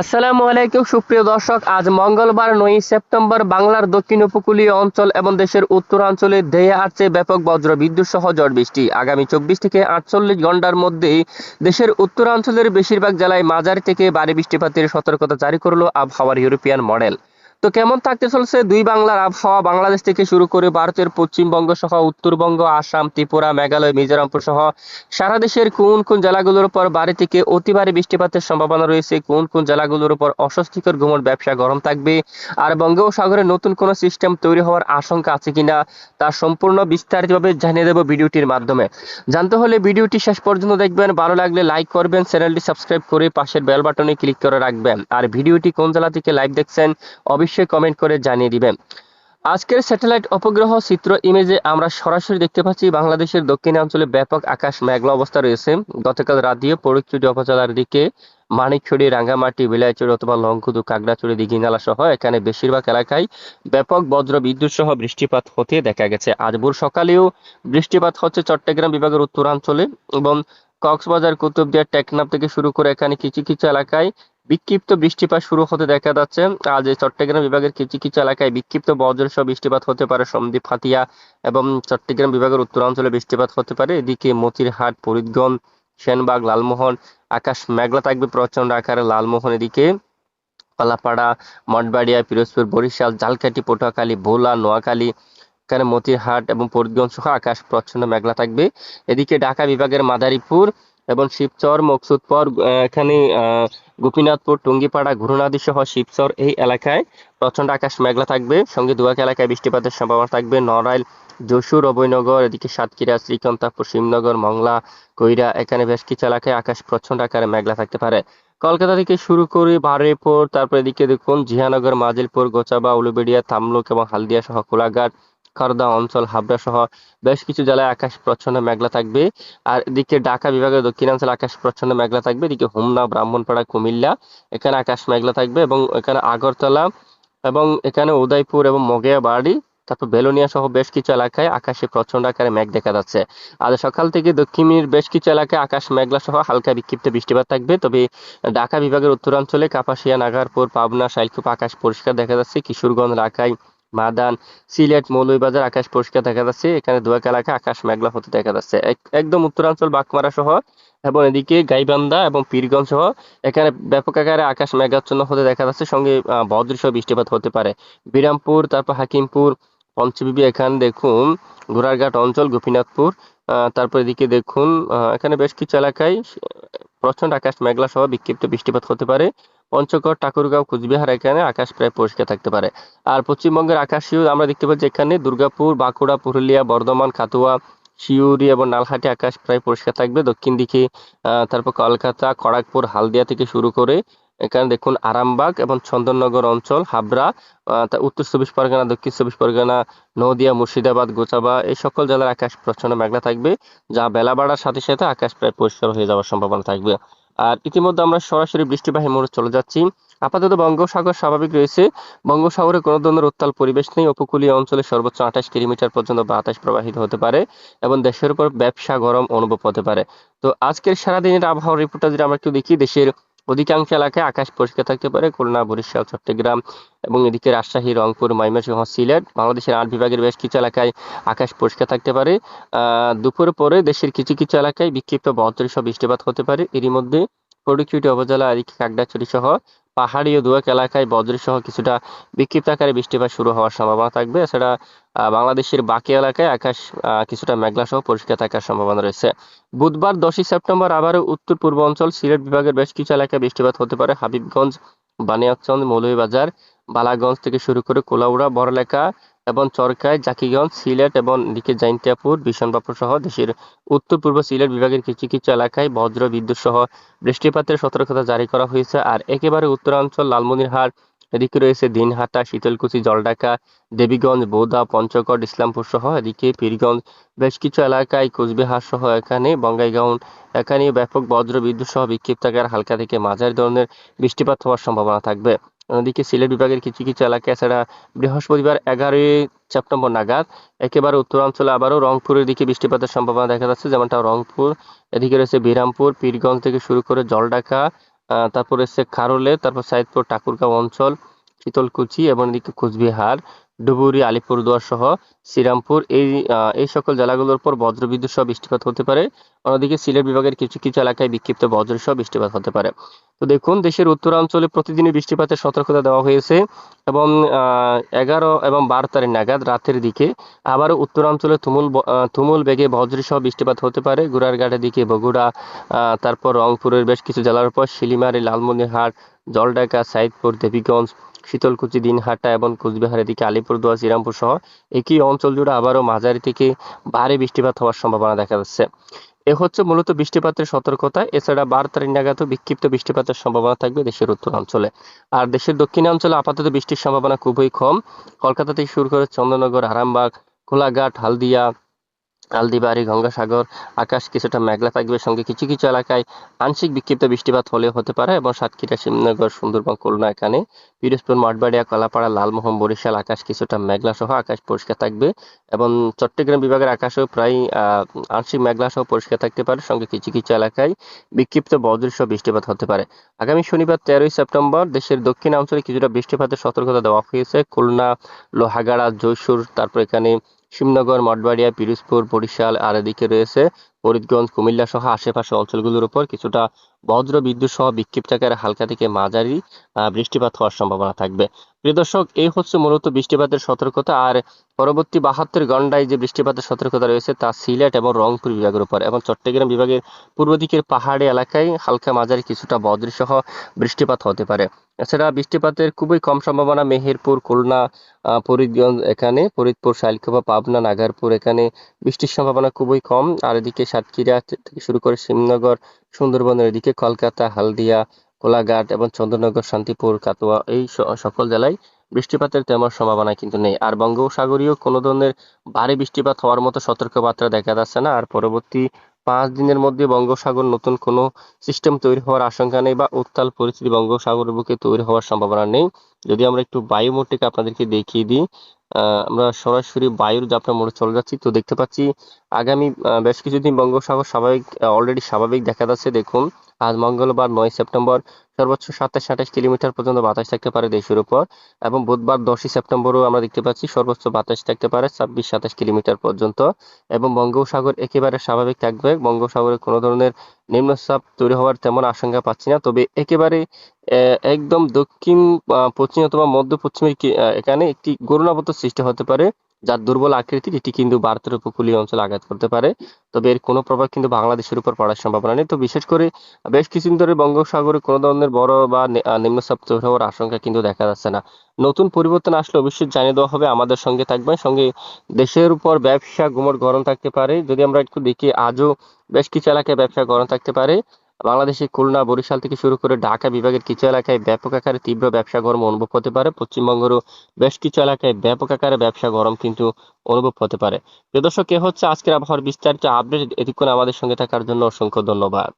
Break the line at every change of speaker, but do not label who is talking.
আসসালামু আলাইকুম, সুপ্রিয় দর্শক। আজ মঙ্গলবার নয় সেপ্টেম্বর বাংলার দক্ষিণ উপকূলীয় অঞ্চল এবং দেশের উত্তরাঞ্চলে ধেয়ে আসছে ব্যাপক বজ্র, বিদ্যুৎ সহ ঝড় বৃষ্টি। আগামী চব্বিশ থেকে আটচল্লিশ ঘণ্টার মধ্যে দেশের উত্তরাঞ্চলের বেশিরভাগ জেলায় মাঝারি থেকে বাড়ি বৃষ্টিপাতের সতর্কতা জারি করল আবহাওয়ার ইউরোপিয়ান মডেল। তো কেমন থাকতে চলছে দুই বাংলার আবহাওয়া? বাংলাদেশ থেকে শুরু করে ভারতের পশ্চিমবঙ্গ সহ উত্তরবঙ্গ, আসাম, ত্রিপুরা, মেঘালয় মিজোরামপুর সহ সারা দেশের কোন কোন জেলাগুলোর উপর ভারী থেকে অতি ভারী বৃষ্টিপাতের সম্ভাবনা রয়েছে, কোন কোন জেলাগুলোর উপর অস্বস্তিকর ঘুমট ব্যবসা গরম থাকবে, আর বঙ্গোপসাগরে নতুন কোন সিস্টেম তৈরি হওয়ার আশঙ্কা আছে কিনা তা সম্পূর্ণ বিস্তারিতভাবে জানিয়ে দেব ভিডিওটির মাধ্যমে। জানতে হলে ভিডিওটি শেষ পর্যন্ত দেখবেন, ভালো লাগলে লাইক করবেন, চ্যানেলটি সাবস্ক্রাইব করে পাশের বেল বাটনে ক্লিক করে রাখবেন। আর ভিডিওটি কোন জেলা থেকে লাইভ দেখছেন, অবশ্যই কমেন্ট করে জানিয়ে দিবেন। আজকের স্যাটেলাইট উপগ্রহ চিত্র ইমেজে আমরা সরাসরি দেখতে পাচ্ছি বাংলাদেশের দক্ষিণাঞ্চলে ব্যাপক আকাশ মেঘলা অবস্থা রয়েছে। গতকাল রাত দিয়ে পরীক্ষিত উপজেলার দিকে মানিকছড়ি, রাঙ্গামাটি বিলাইচড়ি অথবা লংকুদু কাগড়াছড়ি দিঘিনালা সহ এখানে বেশিরভাগ এলাকায় ব্যাপক বজ্র বিদ্যুৎ সহ বৃষ্টিপাত হতে দেখা গেছে। আজ ভোর সকালেও বৃষ্টিপাত হচ্ছে চট্টগ্রাম বিভাগের উত্তরাঞ্চলে এবং কক্সবাজার, কুতুবদিয়া, টেকনাফ থেকে শুরু করে এখানে কিছু কিছু এলাকায় বিক্ষিপ্ত বৃষ্টিপাত শুরু হতে দেখা যাচ্ছে। আজ চট্টগ্রাম বিভাগের কিছু কিছু এলাকায় বিক্ষিপ্ত বজ্রসহ বৃষ্টিপাত হতে পারে। সন্দ্বীপ, হাতিয়া এবং চট্টগ্রাম বিভাগের উত্তরাঞ্চলে বৃষ্টিপাত হতে পারে। এদিকে মতিরহাট, ফরিদগঞ্জ, সেনবাগ, লালমোহন, আকাশ মেঘলা থাকবে প্রচণ্ড আকারে। লালমোহন এদিকে পালাপাড়া, মঠবাড়িয়া, পিরোজপুর, বরিশাল, জালকাঠি, পটুয়াখালী, ভোলা, নোয়াখালী, এখানে মতিরহাট এবং ফরিদগঞ্জ সহ আকাশ প্রচ্ছন্ন মেঘলা থাকবে। এদিকে ঢাকা বিভাগের মাদারীপুর এবং শিবচর, মকসুদপুর এখানে গোপীনাথপুর, টুঙ্গিপাড়া ঘুরনাদি সহ শিবচর এই এলাকায় প্রচণ্ড আকাশ মেঘলা থাকবে। সঙ্গে দুয়াক এলাকায় বৃষ্টিপাতের সম্ভাবনা থাকবে। নড়াইল, যশোর, অভয়নগর, এদিকে সাতক্ষীরা, শ্রীকান্তাপুর, শিবনগর, মংলা কৈরা এখানে বেশ কিছু এলাকায় আকাশ প্রচণ্ড আকারে মেঘলা থাকতে পারে। কলকাতা থেকে শুরু করে বারুইপুর, তারপর এদিকে দেখুন জিয়ানগর মাজিলপুর, গোচাবা, উলুবেড়িয়া, তামলুক এবং হালদিয়া সহ কোলাঘাট। খড়দা অঞ্চল, হাবড়া সহ বেশ কিছু জেলায় আকাশ প্রচ্ছন্ন মেঘলা থাকবে। আর এদিকে ঢাকা বিভাগের দক্ষিণাঞ্চলে আকাশ প্রচ্ছন্ন মেঘলা থাকবে। এদিকে হোমনা, ব্রাহ্মণপাড়া, কুমিল্লা, এখানে আকাশ মেঘলা থাকবে এবং এখানে আগরতলা এবং এখানে উদয়পুর এবং মগেয়াবাড়ি তারপর বেলোনিয়া সহ বেশ কিছু এলাকায় আকাশে প্রচণ্ড আকারে মেঘ দেখা যাচ্ছে। আজ সকাল থেকে দক্ষিণের বেশ কিছু এলাকায় আকাশ মেঘলা সহ হালকা বিক্ষিপ্ত বৃষ্টিপাত থাকবে। তবে ঢাকা বিভাগের উত্তরাঞ্চলে কাপাসিয়া, নাগারপুর, পাবনা, শাইলকুপ আকাশ পরিষ্কার দেখা যাচ্ছে। কিশোরগঞ্জ রাখাই মাদান, সিলেট, মৌলভীবাজার, আকাশ পরিষ্কার দেখা যাচ্ছে। এখানে দুয়াক এলাকা, আকাশ মেঘলা হতে দেখা যাচ্ছে। এক- একদম উত্তরাঞ্চল বাঁকমারা সহ, এবং এদিকে গাইবান্ধা এবং পীরগঞ্জ সহ, এখানে ব্যাপক আকারে আকাশ মেঘাচ্ছন্ন হতে দেখা যাচ্ছে। সঙ্গে বজ্রসহ বৃষ্টিপাত হতে পারে। বিরামপুর, তারপর হাকিমপুর, পঞ্চবিবি এখানে দেখুন, ঘোড়ারঘাট অঞ্চল, গোপীনাথপুর তারপর এদিকে দেখুন এখানে বেশ কিছু এলাকায় প্রচণ্ড আকাশ মেঘলা সহ বিক্ষিপ্ত বৃষ্টিপাত হতে পারে। পঞ্চগড়, ঠাকুরগাঁও, কুচবিহার এখানে আকাশ প্রায় পরিষ্কার থাকতে পারে। আর পশ্চিমবঙ্গের আকাশেও আমরা দেখতে পাচ্ছি এখানে দুর্গাপুর, বাঁকুড়া, পুরুলিয়া, বর্ধমান খাতুয়া শিউরি এবং নালহাটি আকাশ প্রায় পরিষ্কার থাকবে। দক্ষিণ দিকে তারপর কলকাতা খড়গপুর হালদিয়া থেকে শুরু করে এখানে দেখুন আরামবাগ এবং চন্দননগর অঞ্চল, হাবড়া তা উত্তর চব্বিশ পরগনা, দক্ষিণ চব্বিশ পরগনা, নদিয়া, মুর্শিদাবাদ, গোচাবা এই সকল জেলার আকাশ প্রচ্ছন্ন মেঘলা থাকবে, যা বেলা বাড়ার সাথে সাথে আকাশ প্রায় পরিষ্কার হয়ে যাওয়ার সম্ভাবনা থাকবে। আর ইতিমধ্যে আমরা সরাসরি বৃষ্টিবাহী মোড়ে চলে যাচ্ছি। আপাতত বঙ্গোপসাগর স্বাভাবিক রয়েছে। বঙ্গোপসাগরে কোনো ধরনের উত্তাল পরিবেশ নেই। উপকূলীয় অঞ্চলে সর্বোচ্চ আঠাশ কিলোমিটার পর্যন্ত বাতাস প্রবাহিত হতে পারে এবং দেশের উপর ব্যবসা গরম অনুভব হতে পারে। তো আজকের সারাদিনের আবহাওয়া রিপোর্টটা যদি আমরা একটু দেখি, দেশের অধিকাংশ এলাকায় আকাশ পরিষ্কার থাকতে পারে। খুলনা, বরিশাল, চট্টগ্রাম এবং এদিকে রাজশাহী, রংপুর, ময়মনসিংহ, সিলেট বাংলাদেশের আট বিভাগের বেশ কিছু এলাকায় আকাশ পরিষ্কার থাকতে পারে। দুপুর পরে দেশের কিছু কিছু এলাকায় বিক্ষিপ্ত বজ্রসহ বৃষ্টিপাত হতে পারে। এরই মধ্যে ফটিকছড়ি উপজেলা এদিকে কাকড়াছড়ি সহ পাহাড়ি ও দুয়াক এলাকায় বজ্রসহ কিছুটা বিক্ষিপ্ত আকারে বৃষ্টিপাত শুরু হওয়ার সম্ভাবনা থাকবে। এছাড়া বাংলাদেশের বাকি এলাকায় আকাশ কিছুটা মেঘলা সহ পরিষ্কার থাকার সম্ভাবনা রয়েছে। বুধবার দশই সেপ্টেম্বর আবারও উত্তর পূর্ব অঞ্চল, সিলেট বিভাগের বেশ কিছু এলাকায় বৃষ্টিপাত হতে পারে। হাবিবগঞ্জ বানিয়াচন্দ মৌলভীবাজার, বালাগঞ্জ থেকে শুরু করে কোলাউড়া বড়লেখা এবং চরকায় জাকিগঞ্জ, সিলেট এবং এদিকে জাইন্তিয়াপুর বিশনবাপুর সহ দেশের উত্তর পূর্ব সিলেট বিভাগের কিছু কিছু এলাকায় বজ্র বিদ্যুৎ সহ বৃষ্টিপাতের সতর্কতা জারি করা হয়েছে। আর একেবারে উত্তরাঞ্চল, লালমনিরহাট, এদিকে রয়েছে দিনহাটা, শীতলকুচি, জলঢাকা, দেবীগঞ্জ বোদা পঞ্চগড় ইসলামপুর সহ এদিকে পীরগঞ্জ, বেশ কিছু এলাকায় কোচবিহার সহ এখানে, বঙ্গাইগাঁও এখানে ব্যাপক বজ্র বিদ্যুৎ সহ বিক্ষিপ্ত আকার হালকা থেকে মাঝারি ধরনের বৃষ্টিপাত হওয়ার সম্ভাবনা থাকবে। অন্যদিকে সিলেট বিভাগের কিছু কিছু এলাকা এছাড়া বৃহস্পতিবার এগারোই সেপ্টেম্বর নাগাদ একেবারে উত্তরাঞ্চলে আবারও রংপুরের দিকে বৃষ্টিপাতের সম্ভাবনা দেখা যাচ্ছে, যেমনটা রংপুর, এদিকে রয়েছে বিরামপুর, পীরগঞ্জ থেকে শুরু করে জলডাকা তারপর এসছে খারলে, তারপর সাইদপুর, ঠাকুরগাঁও অঞ্চল, শীতলকুচি এবং এদিকে কোচবিহার। ডুবুরি, আলিপুরদুয়ার সহ শ্রীরামপুর, এই এই সকল জেলাগুলোর উপর বজ্রবিদ্যুৎ সহ বৃষ্টিপাত হতে পারে। অন্যদিকে সিলেট বিভাগের কিছু কিছু এলাকায় বিক্ষিপ্ত বজ্র সহ বৃষ্টিপাত হতে পারে। তো দেখুন, দেশের উত্তরাঞ্চলে প্রতিদিনই বৃষ্টিপাতের সতর্কতা দেওয়া হয়েছে এবং এগারো এবং বারো তারিখ নাগাদ রাতের দিকে আবারও উত্তরাঞ্চলে তুমুল তুমুল বেগে বজ্র সহ বৃষ্টিপাত হতে পারে। গুড়ারঘাটের দিকে বগুড়া তারপর রংপুরের বেশ কিছু জেলার উপর শিলিমারি, লালমনিরহাট জলডাকা সাইদপুর, দেবীগঞ্জ শীতলকুচি দিনহাটা এবং কোচবিহারের দিকে আলিপুরদুয়ার শ্রীরামপুর সহ একই অঞ্চল জুড়ে আবারও মাঝারি থেকে ভারী বৃষ্টিপাত হওয়ার সম্ভাবনা দেখা যাচ্ছে। এ হচ্ছে মূলত বৃষ্টিপাতের সতর্কতা। এছাড়া বারো তারিখ নাগাদও বিক্ষিপ্ত বৃষ্টিপাতের সম্ভাবনা থাকবে দেশের উত্তরাঞ্চলে আর দেশের দক্ষিণাঞ্চলে আপাতত বৃষ্টির সম্ভাবনা খুবই কম। কলকাতা থেকে শুরু করে চন্দননগর আরামবাগ, কোলাঘাট, হালদিয়া হালদিবাড়ি, গঙ্গাসাগর, আকাশ কিছুটা মেঘলা থাকবে, সঙ্গে কিছু কিছু এলাকায় আংশিক বিক্ষিপ্ত বৃষ্টিপাত হলেও হতে পারে এবং সাতক্ষীরা শিবনগর সুন্দরবন, খুলনা এখানে। পিরোজপুর, মঠবাড়িয়া, কলাপাড়া, লালমোহন, বরিশাল আকাশ কিছুটা মেঘলা সহ আকাশ পরিষ্কার থাকবে এবং চট্টগ্রাম বিভাগের আকাশেও প্রায় আংশিক মেঘলা সহ পরিষ্কার থাকতে পারে, সঙ্গে কিছু কিছু এলাকায় বিক্ষিপ্ত বজ্রসহ বৃষ্টিপাত হতে পারে। আগামী শনিবার, তেরোই সেপ্টেম্বর, দেশের দক্ষিণাঞ্চলে কিছুটা বৃষ্টিপাতের সতর্কতা দেওয়া হয়েছে। খুলনা, লোহাগাড়া, জয়সুর, তারপর এখানে শিবনগর মঠবাড়িয়া পিরোজপুর বরিশাল আর এদিকে রয়েছে ফরিদগঞ্জ, কুমিল্লা সহ আশেপাশের অঞ্চলগুলোর উপর কিছুটা বজ্র বিদ্যুৎ সহ বিক্ষিপ্ত আকারে হালকা থেকে মাঝারি বৃষ্টিপাত হওয়ার সম্ভাবনা থাকবে। প্রিয় দর্শক, এই হচ্ছে মূলত বৃষ্টিপাতের সতর্কতা। আর পরবর্তী বাহাত্তর ঘন্টায় যে বৃষ্টিপাতের সতর্কতা রয়েছে তা সিলেট এবং রংপুর বিভাগের উপর এবং চট্টগ্রাম বিভাগের পূর্ব দিকের পাহাড়ি এলাকায় হালকা মাঝারি কিছুটা বজ্র সহ বৃষ্টিপাত হতে পারে। এছাড়া বৃষ্টিপাতের খুবই কম সম্ভাবনা মেহেরপুর, খুলনা ফরিদগঞ্জ এখানে, ফরিদপুর শাইলকোপা পাবনা, নাগারপুর এখানে বৃষ্টির সম্ভাবনা খুবই কম। আর এদিকে সাতক্ষীরা থেকে শুরু করে শিবনগর সুন্দরবনের এদিকে কলকাতা, হালদিয়া, কোলাঘাট এবং চন্দ্রনগর শান্তিপুর, কাটোয়া এই সকল জেলায় বৃষ্টিপাতের তেমন সম্ভাবনা কিন্তু নেই। আর বঙ্গোপসাগরীয় কোনো ধরনের ভারী বৃষ্টিপাত হওয়ার মতো সতর্কবার্তা দেখা যাচ্ছে না। আর পরবর্তী পাঁচ দিনের মধ্যে বঙ্গোপসাগর নতুন কোনো সিস্টেম তৈরি হওয়ার আশঙ্কা নেই বা উত্তাল পরিস্থিতি বঙ্গোপসাগরের বুকে তৈরি হওয়ার সম্ভাবনা নেই। যদি আমরা একটু বায়ুমোটটিকে আপনাদেরকে দেখিয়ে দিই আমরা সরাসরি বায়ুর যাত্রা মোড়ে চলে যাচ্ছি। তো দেখতে পাচ্ছি, আগামী বেশ কিছুদিন বঙ্গোপসাগর স্বাভাবিক অলরেডি স্বাভাবিক দেখা যাচ্ছে। দেখুন আজ মঙ্গলবার নয় সেপ্টেম্বর, সর্বোচ্চ সাতাশ আঠাশ কিলোমিটার পর্যন্ত বাতাস থাকতে পারে দেশের উপর এবং বুধবার দশই সেপ্টেম্বরও আমরা দেখতে পাচ্ছি সর্বোচ্চ বাতাস থাকতে পারে ছাব্বিশ সাতাশ কিলোমিটার পর্যন্ত এবং বঙ্গোপসাগর একেবারে স্বাভাবিক থাকবে। বঙ্গোপসাগরে কোনো ধরনের নিম্নচাপ তৈরি হওয়ার তেমন আশঙ্কা পাচ্ছি না, তবে একেবারে একদম দক্ষিণ পশ্চিম অথবা মধ্য পশ্চিমের এখানে একটি ঘূর্ণাবর্ত সৃষ্টি হতে পারে। যার দুর্বল আকৃতি, এটি কিন্তু ভারতের উপকূলীয় অঞ্চলে আঘাত করতে পারে। তবে এর কোনো প্রভাব কিন্তু বাংলাদেশের উপর পড়ার সম্ভাবনা নেই। তো বিশেষ করে বেশ কিছুদিন ধরে বঙ্গোপসাগরে কোনো ধরনের বড় বা নিম্নচাপ তৈরি হওয়ার আশঙ্কা কিন্তু দেখা যাচ্ছে না। নতুন পরিবর্তন আসলে অবশ্যই জানিয়ে দেওয়া হবে। আমাদের সঙ্গে থাকবেন। সঙ্গে দেশের উপর ব্যবসা গুমট গরম থাকতে পারে। যদি আমরা একটু দেখি, আজও বেশ কিছু এলাকায় ব্যবসা গরম থাকতে পারে। বাংলাদেশে খুলনা, বরিশাল থেকে শুরু করে ঢাকা বিভাগের কিছু এলাকায় ব্যাপক আকারে তীব্র ব্যবসা গরম অনুভব হতে পারে। পশ্চিমবঙ্গেরও বেশ কিছু এলাকায় ব্যাপক আকারে ব্যবসা গরম কিন্তু অনুভব হতে পারে। প্রিয় দর্শক, এ হচ্ছে আজকের আবহাওয়ার বিস্তারিত আপডেট। এতক্ষণ আমাদের সঙ্গে থাকার জন্য অসংখ্য ধন্যবাদ।